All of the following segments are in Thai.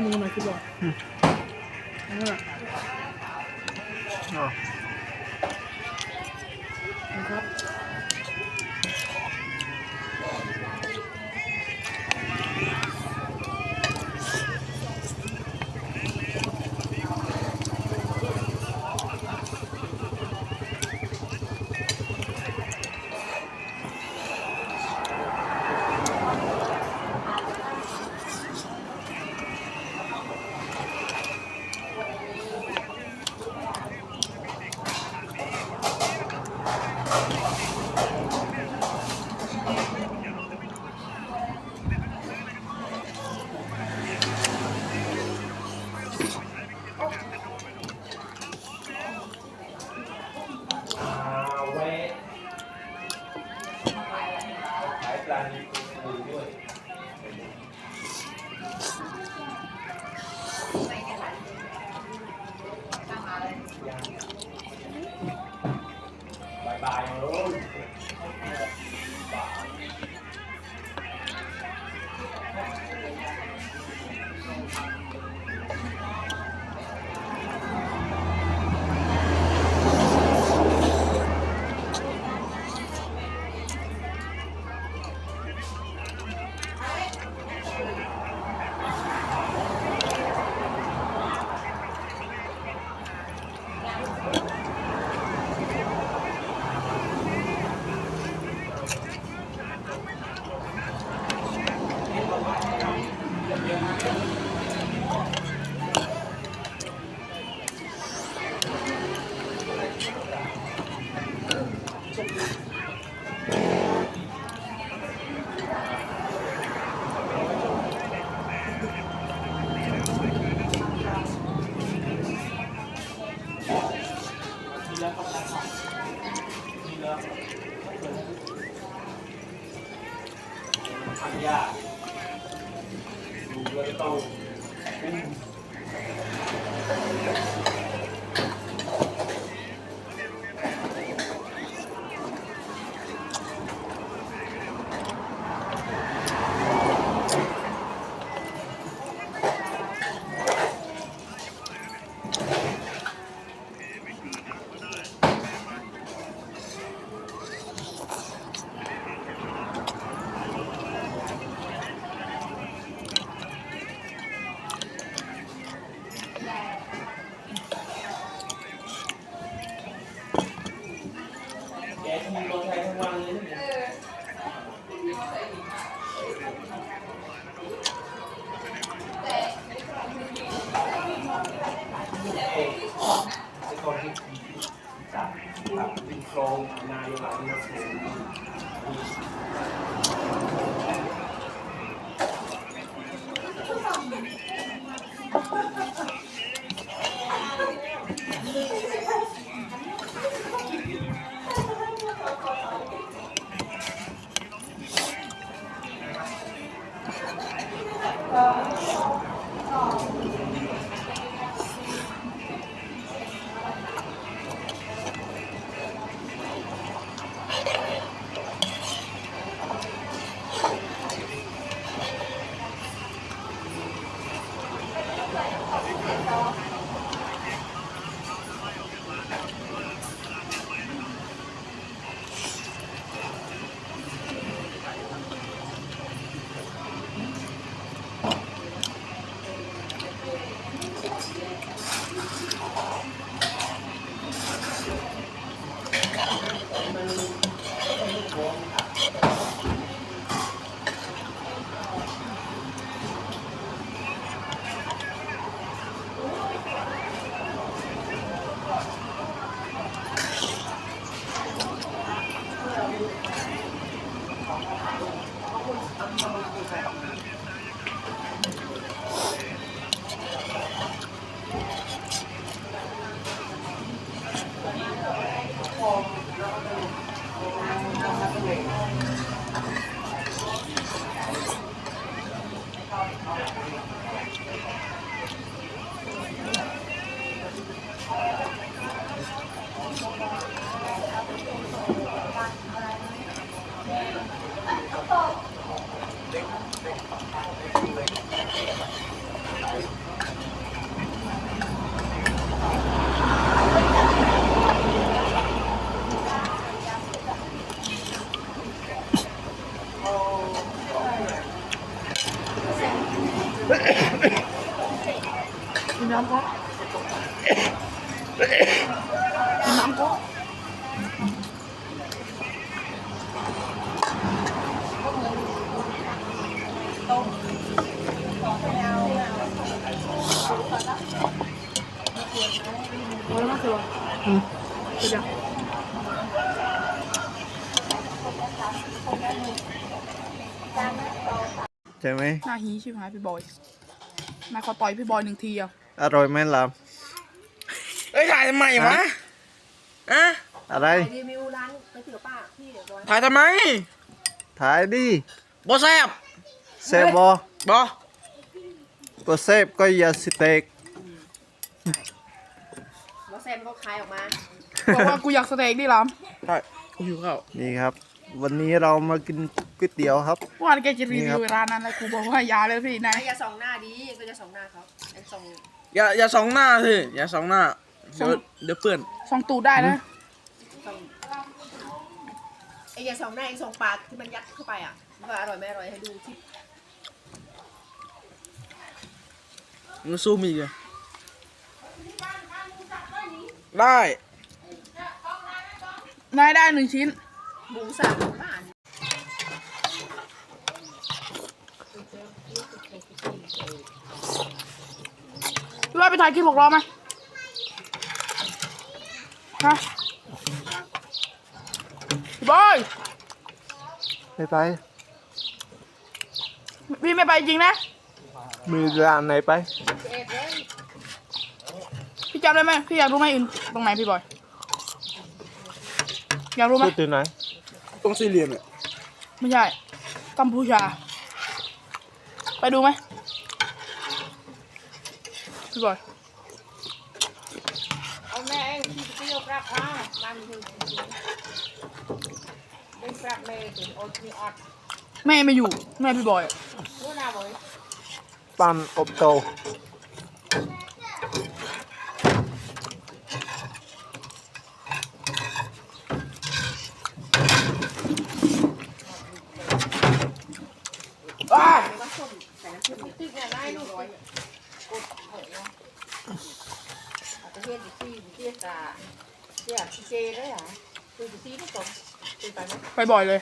ายโมงนะคิดว่า ยาก thì phải học được กินน้ำก็กินน้ำก็พอแล้วมั้งเสืออืมเดี๋ยวใช่ไหมหน้าฮีชิบหายพี่บอยนายขอต่อยพี่บอยหนึ่งทีอะอร่อยไหมลามเอ้ยถ่ายทำไมวะอะอะไรรีวิวร้านก๋วยเตี๋ยวป้าพี่เดี๋ยวบอยถ่ายทำไมถ่ายดิบ่แซ่บเซฟบอบ่ก็เซฟก็อย่าสเต็กแล้วแซมก็คายออกมาบอกว่ากูอยากสเต็กดิลามถ่ายกูหิวข้าวนี่ครับ วันนี้เรามากินก๋วยเตี๋ยวครับเมื่อวานแกจะรีนี่ครัวิบวร้านนั้นแล้วกูบอกว่าอย่าเลยพี่นายไอ้อย่าส่องหน้าดีก็จะส่องหน้าเขาไอ้ส่องอย่าอย่าสองหน้าสิอย่าสองหน้าเดี๋ยวเดี๋ยวเปื่อนสองตูดได้นะส่องไอ้อย่าส่องหน้าไอ้ส่องปากที่มันยัดเข้าไปอะว่าอร่อยไม่อร่อยให้ดูที่มึงซูมอีกเลยได้นายได้หนึ่งชิ้น หมูสับหมูบ้านพี่บอยไปถ่ายคลิปหกล้อไหมฮะพี่บอยไปไป พี่ไม่ไปจริงนะ มีร้านไหนไปเอ็ดเลยพี่จำได้ไหมพี่อยากรู้ไหมอื่นตรงไหนพี่บอย อยากรู้ไหม พูดถึงไหน ตรงสี่เหลี่ยมเนี่ยไม่ใช่ กัมพูชา ไปดูไหมพี่บอย เอาแม่เองที่เตี้ยวกรับมามันคือเป็นกรับเมย์ถึงอดมีอดแม่ไม่อยู่ แม่พี่บอยอะรู้หน้าบ่อยปันอบโต อ้า ไม่ว่าส้มใส่น้ำผึ้งติ๊กเนี่ยได้ลูกร้อยกดเหยนะประเทศที่ที่เตี้ยตาเตี้ยเจได้เหรอคือที่ที่ตรงคือ ไปไหมไปบ่อยเลย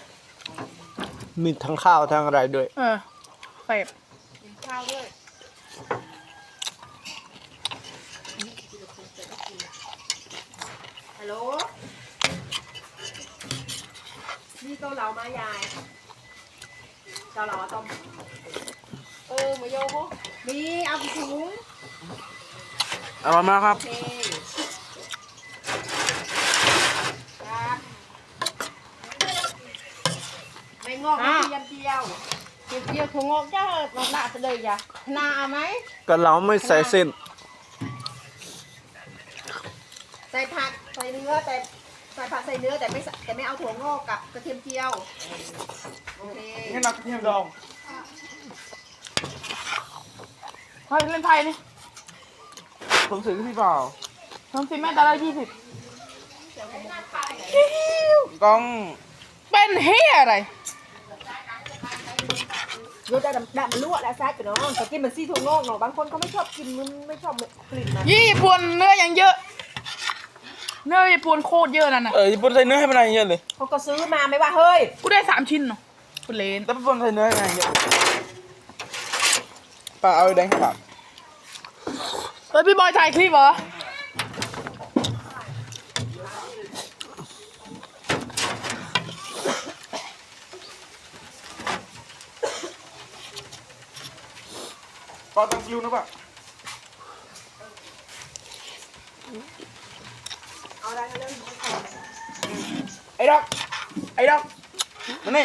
มีทั้งข้าวทั้งอะไรด้วย เออเสพกินข้าวด้วยฮัลโหลนี่เกาเหลามายายเกาเหลาอะต้มเออมาโยโมมีเอากี่ถุงเอามาครับ โอเคครับไม่งอกไม่ เทียมเจียวเดี๋ยวเดี๋ยวถุงงอกจะลงหน้าไปเลยจ้ะหน้าเอาไหมก็เราไม่ใส่เส้นใส่ผักใส่เนื้อแต่ใส่ผักใส่เนื้อแต่ไม่ใส่แต่ไม่เอาถั่วงอกกับกระเทียมเจียวโอเคนี่นักเทียมดองเฮ้ยเล่นไทยนี่ผมซื้อพี่เปล่าทำสิแม่ตาละยี่สิบกล้องเป็นเฮียอะไร รสดำดำลวกและแซ่บกันเนาะแต่กินเหมือนซี่ถั่วงอกเนาะบางคนเขาไม่ชอบกินมันไม่ชอบกลิ่นมันยี่ปวนเนื้ออย่างเยอะ เนื้อญี่ปุ่นโคตรเยอะนั่นน่ะเออญี่ปุ่นใส่เนื้อให้มันอะไรเยอะเลยเขาก็ซื้อมาไม่ว่าเฮ้ยกูได้สามชิ้นเนาะเป็นเลนแล้วญี่ปุ่นใส่เนื้อให้มันอะไรเยอะป้าเอาไอ้แดงให้ป้าเฮ้ยพี่บอยถ่ายคลิปเหรอ ป้าต้องคิวนะป้าเอาอะไรกันเริ่มไอ้ดอกไอ้ดอกมานี่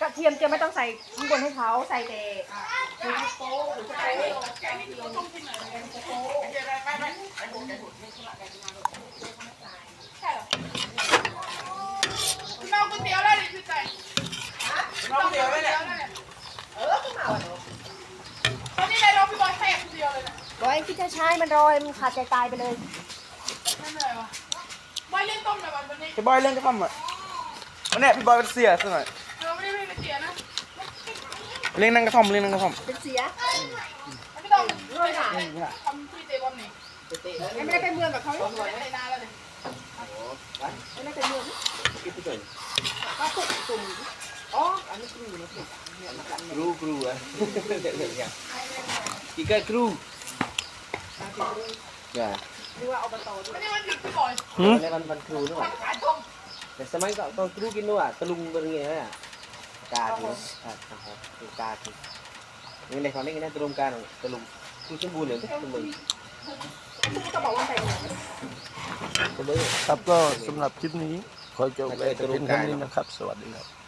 กระเทียมเจียไม่ต้องใส่ข้างบนให้เขาใส่แต่ ราก๋วยเตี๋ยวแล้วเนี่ยเออขึ้นมาวันนี้ตอนนี้นายเราพี่บอยแทรกคนเดียวเลยนะร้อยพี่จะใช้มันรอยมันขาดใจตายไปเลยไม่เหนื่อยวะบอยเล่นต้มในวันนี้พี่บอยเล่นกระทำอะวันเนี้ยพี่บอยเป็นเสียซะหน่อยเราไม่ได้เล่นเสียนะเล่นนั่งกระท่อมเล่นนั่งกระท่อมเป็นเสียไม่ต้องเลยนะทำที่เตะบอลนี่ไม่ได้ไปเมืองกับเขาไม่ได้เตะนานแล้วเลยไม่ได้ไปเมืองคิดไปก่อนก็ตุ่มตุ่ม อ๋ออันนี้คือนะครูครูอะกินกับครูอย่าหรือว่าอาไปต่อด้วยไม่มันหยุดพี่บอยในวันวันครูนู่นขายแต่สมัยก่อนตอนครูกินนู่นอะตะลุงเป็นไงอะกาดเนาะอะครับกาดนี่ในความนี้นะตะลุงกาดตะลุงครูสมบูรณ์เลยตะลุงก็บอกว่าใส่หมวกตะลุงครับก็สำหรับคลิปนี้ขอจบไว้แต่เพียงเท่านี้นะครับ สวัสดีครับ